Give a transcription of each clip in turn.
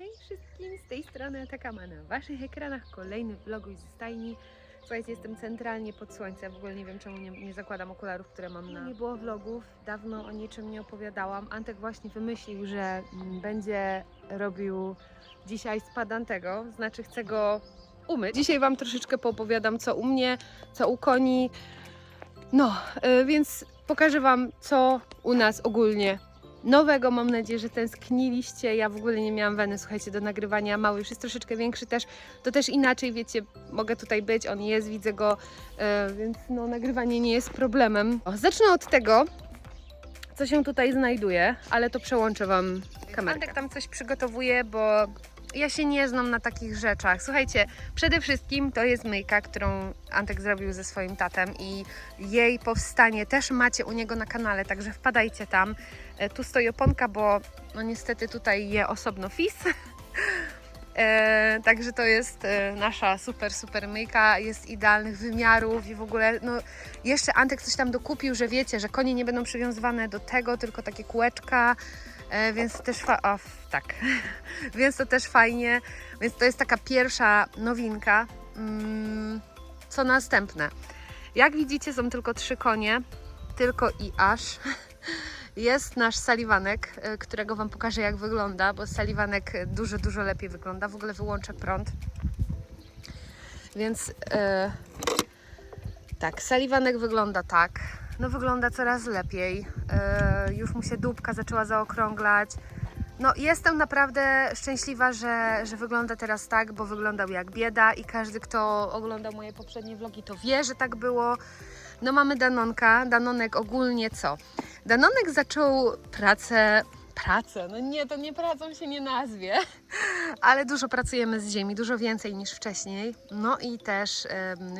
Hej wszystkim, z tej strony Atakama na waszych ekranach kolejny vloguj z stajni. Słuchajcie, jestem centralnie pod słońcem, w ogóle nie wiem czemu nie, nie zakładam okularów, które mam na... Nie było vlogów, dawno o niczym nie opowiadałam. Antek właśnie wymyślił, że mm, będzie robił dzisiaj spadantego, znaczy chce go umyć. Dzisiaj wam troszeczkę poopowiadam co u mnie, co u koni. No, y, więc pokażę wam co u nas ogólnie nowego. Mam nadzieję, że tęskniliście. Ja w ogóle nie miałam weny, słuchajcie, do nagrywania. Mały już jest troszeczkę większy też. To też inaczej, wiecie, mogę tutaj być, on jest, widzę go, e, więc no, nagrywanie nie jest problemem. O, zacznę od tego, co się tutaj znajduje, ale to przełączę Wam kamerę. Antek tam coś przygotowuje, bo ja się nie znam na takich rzeczach. Słuchajcie, przede wszystkim to jest myjka, którą Antek zrobił ze swoim tatem i jej powstanie też macie u niego na kanale, także wpadajcie tam. E, Tu stoi oponka, bo no niestety tutaj je osobno fis. E, także to jest e, nasza super, super myjka, jest idealnych wymiarów i w ogóle, no jeszcze Antek coś tam dokupił, że wiecie, że konie nie będą przywiązywane do tego, tylko takie kółeczka, e, więc też fa- o, tak, więc to też fajnie, więc to jest taka pierwsza nowinka. Mm, co następne? Jak widzicie są tylko trzy konie, tylko i aż. Jest nasz saliwanek, e, którego Wam pokażę jak wygląda, bo saliwanek dużo, dużo lepiej wygląda. W ogóle wyłączę prąd. Więc e, tak, saliwanek wygląda tak. No wygląda coraz lepiej. E, już mu się dupka zaczęła zaokrąglać. No jestem naprawdę szczęśliwa, że, że wygląda teraz tak, bo wyglądał jak bieda i każdy, kto oglądał moje poprzednie vlogi, to wie, że tak było. No mamy Danonka. Danonek ogólnie co? Danonek zaczął pracę. Pracę, no nie, to nie pracą się nie nazwie, ale dużo pracujemy z ziemi, dużo więcej niż wcześniej. No i też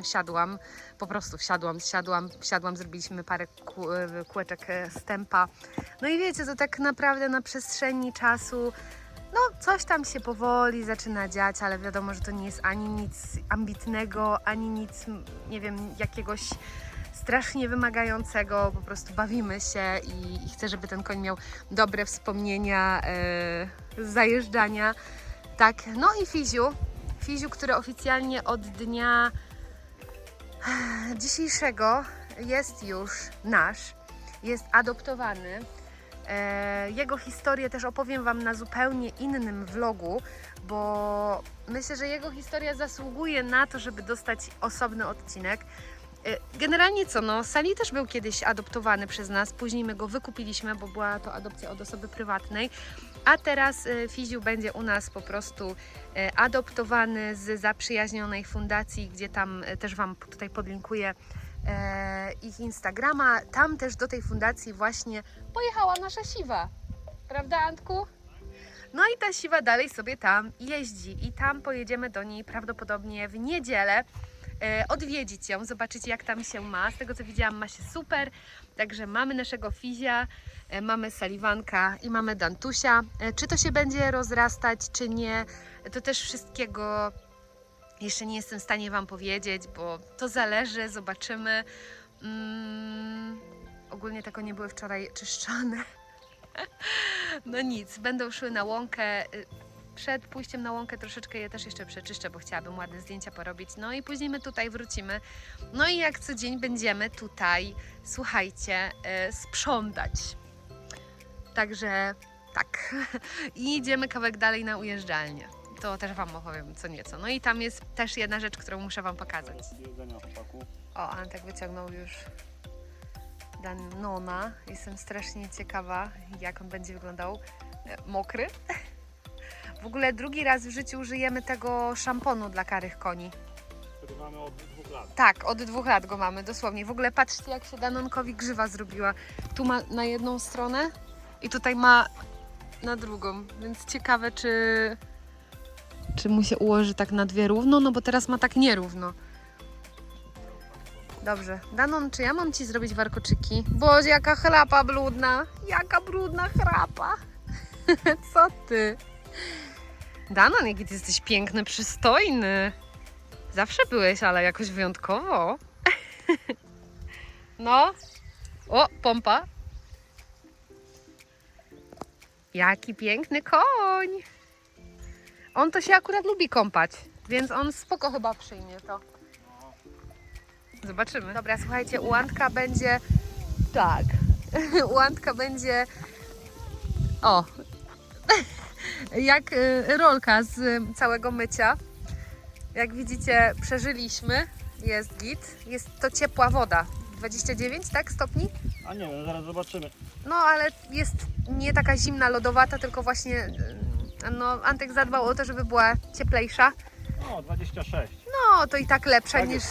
wsiadłam, po prostu wsiadłam, wsiadłam, wsiadłam, zrobiliśmy parę kół, e, kółeczek e, stępa. No i wiecie, to tak naprawdę na przestrzeni czasu, no coś tam się powoli zaczyna dziać, ale wiadomo, że to nie jest ani nic ambitnego, ani nic, nie wiem, jakiegoś strasznie wymagającego, po prostu bawimy się i, i chcę, żeby ten koń miał dobre wspomnienia e, z zajeżdżania. Tak, no i Fiziu, Fiziu, który oficjalnie od dnia eh, dzisiejszego jest już nasz, jest adoptowany. E, Jego historię też opowiem Wam na zupełnie innym vlogu, bo myślę, że jego historia zasługuje na to, żeby dostać osobny odcinek. E, Generalnie co, no, Sali też był kiedyś adoptowany przez nas, później my go wykupiliśmy, bo była to adopcja od osoby prywatnej, a teraz e, Fiziu będzie u nas po prostu e, adoptowany z zaprzyjaźnionej fundacji, gdzie tam też Wam tutaj podlinkuję ich Instagrama. Tam też do tej fundacji właśnie pojechała nasza siwa, prawda Antku? No i ta siwa dalej sobie tam jeździ i tam pojedziemy do niej prawdopodobnie w niedzielę odwiedzić ją, zobaczyć jak tam się ma. Z tego co widziałam ma się super, także mamy naszego Fizia, e, mamy Saliwanka i mamy Dantusia. E, Czy to się będzie rozrastać, czy nie, to też wszystkiego jeszcze nie jestem w stanie Wam powiedzieć, bo to zależy, zobaczymy. Mm, ogólnie tego nie były wczoraj czyszczone. No nic, będą szły na łąkę. Przed pójściem na łąkę troszeczkę je też jeszcze przeczyszczę, bo chciałabym ładne zdjęcia porobić. No i później my tutaj wrócimy. No i jak co dzień będziemy tutaj, słuchajcie, y, sprzątać. Także tak. I idziemy kawałek dalej na ujeżdżalnię. To też Wam opowiem co nieco. No i tam jest też jedna rzecz, którą muszę Wam pokazać. O, Antek wyciągnął już Danona. Jestem strasznie ciekawa, jak on będzie wyglądał. E, Mokry. W ogóle drugi raz w życiu użyjemy tego szamponu dla karych koni. który mamy od dwóch lat. Tak, od dwóch lat go mamy, dosłownie. W ogóle patrzcie, jak się Danonkowi grzywa zrobiła. Tu ma na jedną stronę i tutaj ma na drugą. Więc ciekawe, czy, czy mu się ułoży tak na dwie równo, no bo teraz ma tak nierówno. Dobrze. Danon, czy ja mam ci zrobić warkoczyki? Boże, jaka chrapa brudna. Jaka brudna chrapa. Co ty? Danon, jaki ty jesteś piękny, przystojny. Zawsze byłeś, ale jakoś wyjątkowo. No. O, pompa. Jaki piękny koń. On to się akurat lubi kąpać, więc on spoko chyba przyjmie to. Zobaczymy. Dobra, słuchajcie, u Antka będzie... Tak. u Antka będzie... O! Jak y, rolka z y, całego mycia. Jak widzicie, przeżyliśmy. Jest git. Jest to ciepła woda. 29, tak? Stopni? A nie wiem, zaraz zobaczymy. No, ale jest nie taka zimna, lodowata, tylko właśnie y, no, Antek zadbał o to, żeby była cieplejsza. No, 26. No, to i tak lepsza Tak niż...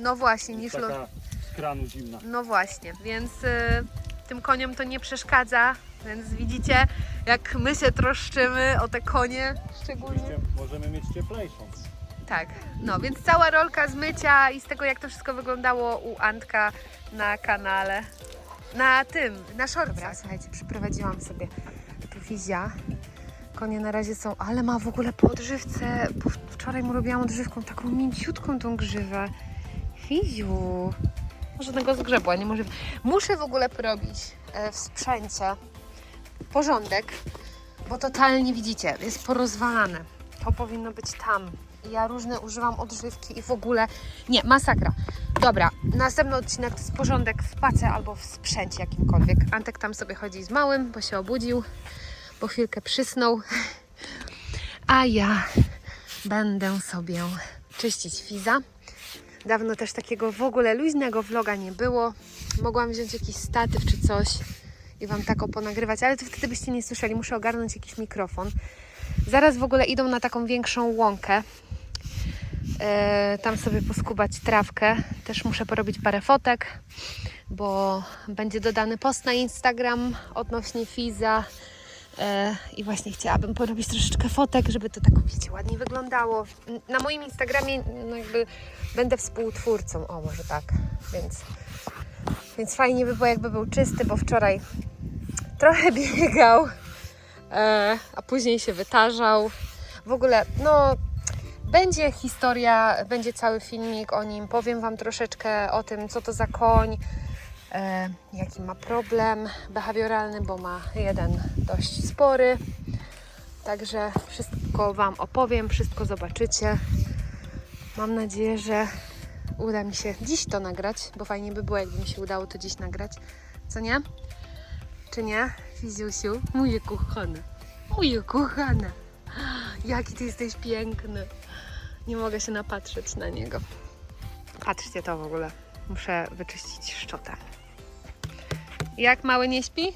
No właśnie, niż... Z kranu zimna. No właśnie, więc tym koniom to nie przeszkadza, więc widzicie, jak my się troszczymy o te konie szczególnie. Możemy mieć cieplejszą. Tak, no więc cała rolka z mycia i z tego, jak to wszystko wyglądało u Antka na kanale. Na tym, na shortcach. Dobra, słuchajcie, przyprowadziłam sobie tu Fizia. Konie na razie są, ale ma w ogóle po odżywce, bo wczoraj mu robiłam odżywką taką mięciutką tą grzywę. Fiziu, żadnego zgrzebła, nie może. Muszę w ogóle porobić e, w sprzęcie porządek, bo totalnie widzicie, jest porozwalane. To powinno być tam. Ja różne używam odżywki i w ogóle. Nie, masakra. Dobra, następny odcinek to jest porządek w pace albo w sprzęcie jakimkolwiek. Antek tam sobie chodzi z małym, bo się obudził, bo chwilkę przysnął. A ja będę sobie czyścić fiza. Dawno też takiego w ogóle luźnego vloga nie było. Mogłam wziąć jakiś statyw czy coś i Wam tak ponagrywać, ale to wtedy byście nie słyszeli. Muszę ogarnąć jakiś mikrofon. Zaraz w ogóle idą na taką większą łąkę. E, tam sobie poskubać trawkę. Też muszę porobić parę fotek, bo będzie dodany post na Instagram odnośnie Fiza. E, I właśnie chciałabym porobić troszeczkę fotek, żeby to tak, wiecie, ładnie wyglądało. Na moim Instagramie no jakby będę współtwórcą, o może tak, więc, więc fajnie by było jakby był czysty, bo wczoraj trochę biegał, e, a później się wytarzał. W ogóle, no, będzie historia, będzie cały filmik o nim. Powiem Wam troszeczkę o tym, co to za koń, jaki ma problem behawioralny, bo ma jeden dość spory. Także wszystko Wam opowiem, wszystko zobaczycie. Mam nadzieję, że uda mi się dziś to nagrać, bo fajnie by było, jakby mi się udało to dziś nagrać. Co nie? Czy nie? Fiziusiu, moje kochane, moje kochane. Jaki ty jesteś piękny. Nie mogę się napatrzeć na niego. Patrzcie to w ogóle. Muszę wyczyścić szczotę. Jak mały nie śpi?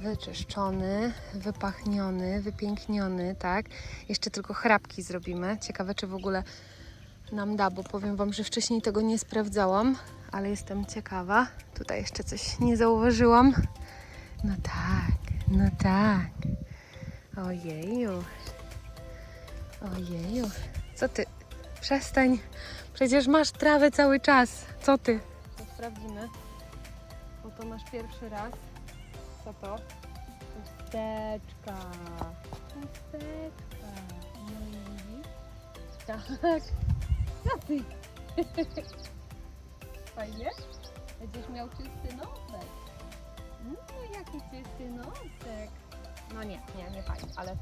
Wyczyszczony, wypachniony, wypiękniony, tak? Jeszcze tylko chrapki zrobimy. Ciekawe, czy w ogóle nam da, bo powiem Wam, że wcześniej tego nie sprawdzałam, ale jestem ciekawa. Tutaj jeszcze coś nie zauważyłam. No tak, no tak. Ojeju. Ojeju. Co ty? Przestań. Przecież masz trawę cały czas. Co ty? To sprawdzimy. Bo to masz pierwszy raz. Co to? Chusteczka. Chusteczka. No i widzisz? Tak. Co ty? Fajnie? Będziesz miał czysty nosek. No jaki czysty nosek. No nie, nie, nie fajnie, ale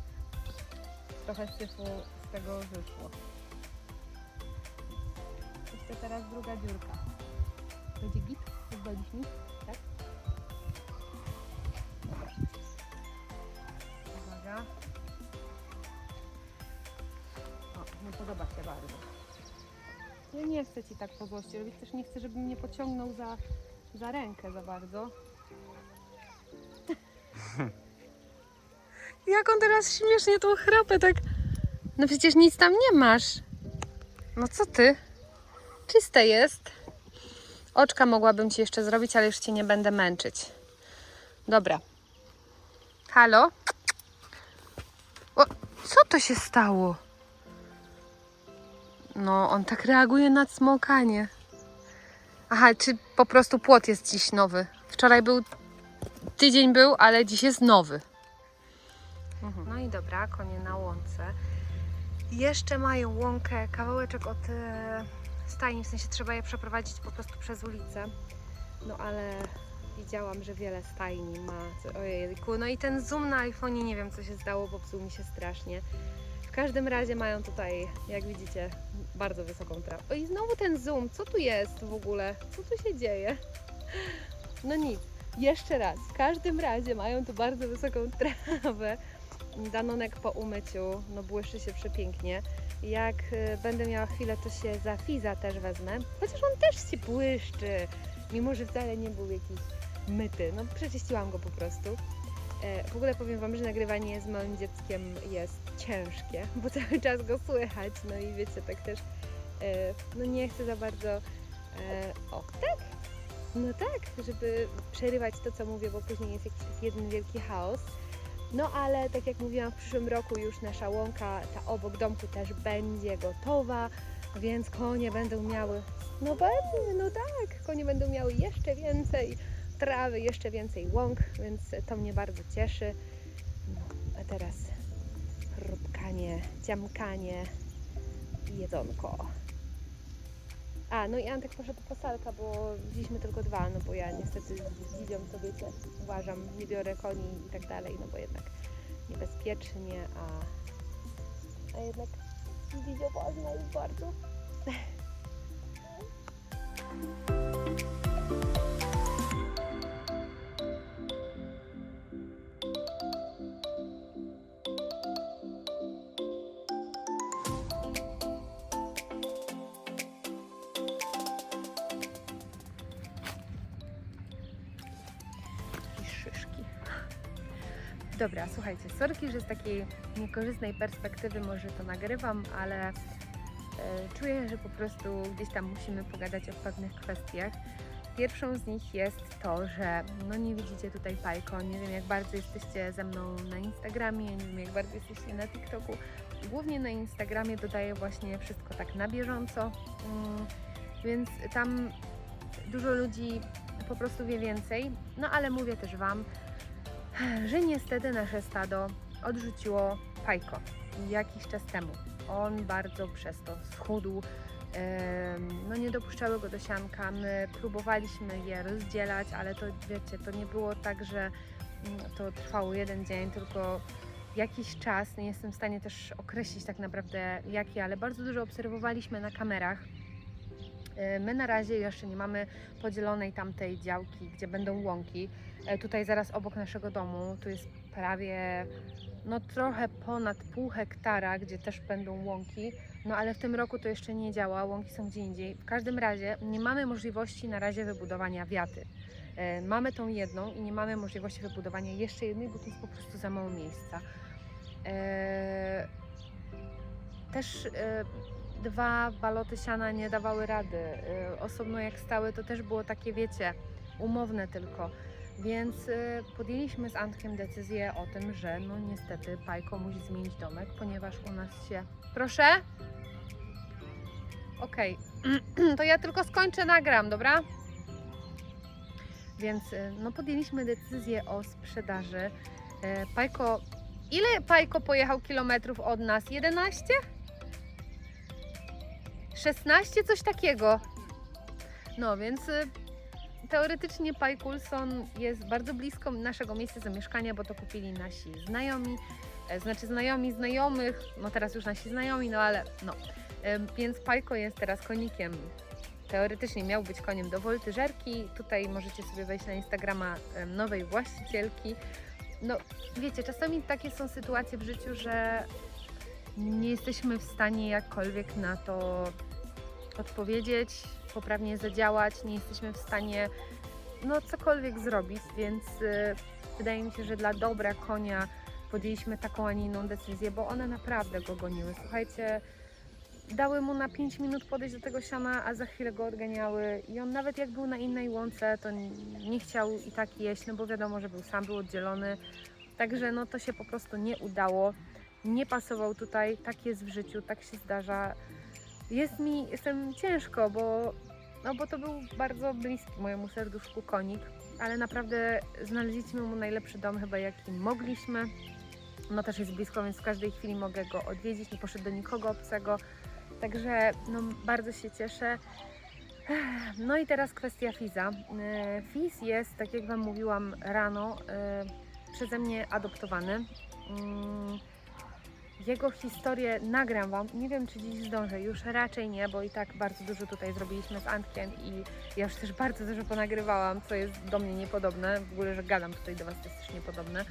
trochę syfu z tego wyszło. Jeszcze teraz druga dziurka. Będzie git? Pozwolisz mi? Tak? Uwaga. O, nie podoba się bardzo. Ja nie chcę Ci tak po złości robić, też nie chcę, żeby mnie pociągnął za, za rękę za bardzo. Jak on teraz śmiesznie tą chrapę tak... No przecież nic tam nie masz. No co ty? Czyste jest. Oczka mogłabym Ci jeszcze zrobić, ale już Cię nie będę męczyć. Dobra. Halo? To się stało? No, on tak reaguje na smokanie. Aha, czy po prostu płot jest dziś nowy? Wczoraj był, tydzień był, ale dziś jest nowy. No i dobra, konie na łące. Jeszcze mają łąkę, kawałeczek od e, stajni, w sensie trzeba je przeprowadzić po prostu przez ulicę. No ale widziałam, że wiele stajni ma. Ojejku, no i ten zoom na iPhone'ie, nie wiem co się zdało, popsuł mi się strasznie. W każdym razie mają tutaj, jak widzicie, bardzo wysoką trawę. O i znowu ten zoom, co tu jest w ogóle? Co tu się dzieje? No nic, jeszcze raz. W każdym razie mają tu bardzo wysoką trawę. Danonek po umyciu, no błyszczy się przepięknie. Jak y, będę miała chwilę, to się za Fiza też wezmę. Chociaż on też się błyszczy, mimo że wcale nie był jakiś myty. No przeczyściłam go po prostu. E, W ogóle powiem Wam, że nagrywanie z małym dzieckiem jest ciężkie, bo cały czas go słychać. No i wiecie, tak też, e, no nie chcę za bardzo, e, o tak, no tak, żeby przerywać to, co mówię, bo później jest jakiś jeden wielki chaos. No ale tak jak mówiłam, w przyszłym roku już nasza łąka, ta obok domku też będzie gotowa, więc konie będą miały, no pewnie, no tak, konie będą miały jeszcze więcej trawy, jeszcze więcej łąk, więc to mnie bardzo cieszy. No, a teraz chrupkanie, ciamkanie i jedzonko. A, no i Antek poszedł po salka, bo wzięliśmy tylko dwa, no bo ja niestety z Lidią, to wiecie, uważam, nie biorę koni i tak dalej, no bo jednak niebezpiecznie, a, a jednak Lidio ważna jest bardzo. Dobra, słuchajcie, sorki, że z takiej niekorzystnej perspektywy może to nagrywam, ale e, czuję, że po prostu gdzieś tam musimy pogadać o pewnych kwestiach. Pierwszą z nich jest to, że no nie widzicie tutaj Pajko, nie wiem jak bardzo jesteście ze mną na Instagramie, nie wiem jak bardzo jesteście na TikToku. Głównie na Instagramie dodaję właśnie wszystko tak na bieżąco, mm, więc tam dużo ludzi po prostu wie więcej. No ale mówię też Wam, że niestety nasze stado odrzuciło Pajko jakiś czas temu. On bardzo przez to schudł. No nie dopuszczały go do sianka. My próbowaliśmy je rozdzielać, ale to wiecie, to nie było tak, że mm, to trwało jeden dzień, tylko jakiś czas. Nie jestem w stanie też określić tak naprawdę jaki, ale bardzo dużo obserwowaliśmy na kamerach. E, My na razie jeszcze nie mamy podzielonej tamtej działki, gdzie będą łąki. E, Tutaj zaraz obok naszego domu, tu jest prawie no trochę ponad pół hektara, gdzie też będą łąki. No ale w tym roku to jeszcze nie działa, łąki są gdzie indziej. W każdym razie nie mamy możliwości na razie wybudowania wiaty. E, Mamy tą jedną i nie mamy możliwości wybudowania jeszcze jednej, bo to jest po prostu za mało miejsca. E, Też dwa baloty siana nie dawały rady. Osobno jak stały, to też było takie, wiecie, umowne tylko. Więc e, podjęliśmy z Antkiem decyzję o tym, że no niestety Pajko musi zmienić domek, ponieważ u nas się... Proszę? Okej, to ja tylko skończę, nagram, dobra? Więc e, no podjęliśmy decyzję o sprzedaży. E, Pajko, ile Pajko pojechał kilometrów od nas? 11? 16? Coś takiego. No więc teoretycznie Pajkulson jest bardzo blisko naszego miejsca zamieszkania, bo to kupili nasi znajomi, e, znaczy znajomi znajomych, no teraz już nasi znajomi, no ale no. Więc Pajko jest teraz konikiem. Teoretycznie miał być koniem do woltyżerki. Tutaj możecie sobie wejść na Instagrama nowej właścicielki. No wiecie, czasami takie są sytuacje w życiu, że nie jesteśmy w stanie jakkolwiek na to odpowiedzieć, poprawnie zadziałać, nie jesteśmy w stanie no cokolwiek zrobić, więc y, wydaje mi się, że dla dobra konia podjęliśmy taką, a nie inną decyzję, bo one naprawdę go goniły. Słuchajcie, dały mu na 5 minut podejść do tego siana, a za chwilę go odganiały i on nawet jak był na innej łące, to nie chciał i tak jeść, no bo wiadomo, że był sam, był oddzielony, także no to się po prostu nie udało. Nie pasował tutaj, tak jest w życiu, tak się zdarza. Jest mi, jestem ciężko, bo, no bo to był bardzo bliski mojemu serduszku konik, ale naprawdę znaleźliśmy mu najlepszy dom chyba jaki mogliśmy. No też jest blisko, więc w każdej chwili mogę go odwiedzić, nie poszedł do nikogo obcego. Także no, bardzo się cieszę. No i teraz kwestia Fiza. E, Fiz jest, tak jak Wam mówiłam rano, e, przeze mnie adoptowany. Jego historię nagram Wam. Nie wiem, czy dziś zdążę. Już raczej nie, bo i tak bardzo dużo tutaj zrobiliśmy z Antkiem i ja już też bardzo dużo ponagrywałam, co jest do mnie niepodobne. W ogóle, że gadam tutaj do Was, to jest też niepodobne.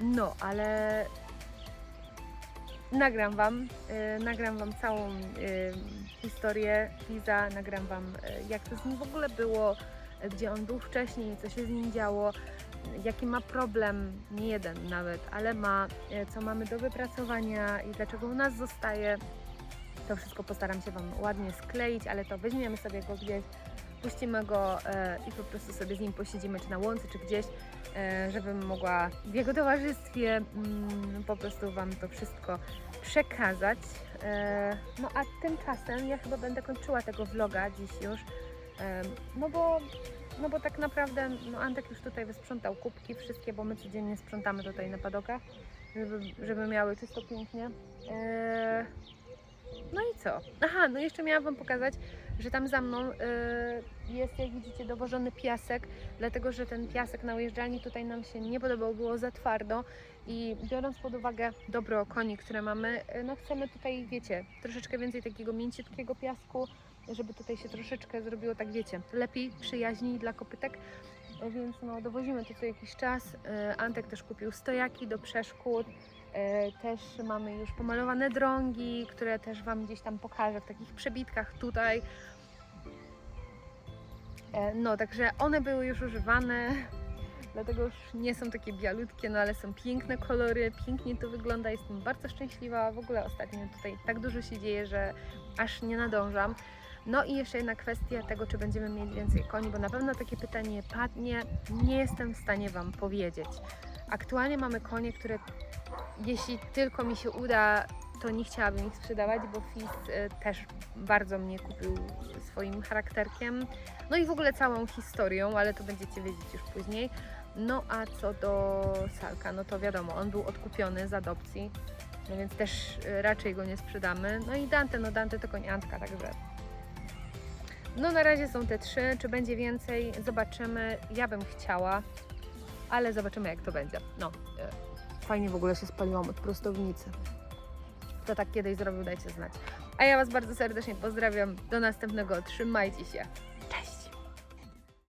No, ale nagram Wam, y, nagram Wam całą y, historię Liza, nagram Wam y, jak to z nim w ogóle było, gdzie on był wcześniej, co się z nim działo, jaki ma problem, nie jeden nawet, ale ma, y, co mamy do wypracowania i dlaczego u nas zostaje. To wszystko postaram się Wam ładnie skleić, ale to weźmiemy sobie go gdzieś, puścimy go e, i po prostu sobie z nim posiedzimy, czy na łące, czy gdzieś, e, żebym mogła w jego towarzystwie mm, po prostu Wam to wszystko przekazać. E, no a tymczasem ja chyba będę kończyła tego vloga dziś już, e, no bo no bo tak naprawdę no Antek już tutaj wysprzątał kubki wszystkie, bo my codziennie sprzątamy tutaj na padokach, żeby, żeby miały czysto pięknie. E, no i co? Aha, no jeszcze miałam Wam pokazać, że tam za mną e, jest, jak widzicie, dowożony piasek, dlatego że ten piasek na ujeżdżalni tutaj nam się nie podobał, było za twardo i biorąc pod uwagę dobro koni, które mamy, e, no chcemy tutaj, wiecie, troszeczkę więcej takiego mięciutkiego piasku, żeby tutaj się troszeczkę zrobiło tak, wiecie, lepiej, przyjaźniej dla kopytek. E, Więc no, dowozimy to co jakiś czas. E, Antek też kupił stojaki do przeszkód. E, Też mamy już pomalowane drągi, które też Wam gdzieś tam pokażę w takich przebitkach tutaj. No, także one były już używane, dlatego już nie są takie bialutkie, no ale są piękne kolory, pięknie to wygląda, jestem bardzo szczęśliwa. W ogóle ostatnio tutaj tak dużo się dzieje, że aż nie nadążam. No i jeszcze jedna kwestia tego, czy będziemy mieć więcej koni, bo na pewno takie pytanie padnie. Nie jestem w stanie Wam powiedzieć. Aktualnie mamy konie, które jeśli tylko mi się uda, to nie chciałabym ich sprzedawać, bo Fizz y, też bardzo mnie kupił swoim charakterkiem. No i w ogóle całą historią, ale to będziecie wiedzieć już później. No a co do Salka, no to wiadomo, on był odkupiony z adopcji, no więc też y, raczej go nie sprzedamy. No i Dante, no Dante to koń Antka, także no na razie są te trzy, czy będzie więcej, zobaczymy. Ja bym chciała, ale zobaczymy jak to będzie. No, e, fajnie w ogóle się spaliłam od prostownicy. Kto tak kiedyś zrobił, dajcie znać. A ja Was bardzo serdecznie pozdrawiam. Do następnego. Trzymajcie się.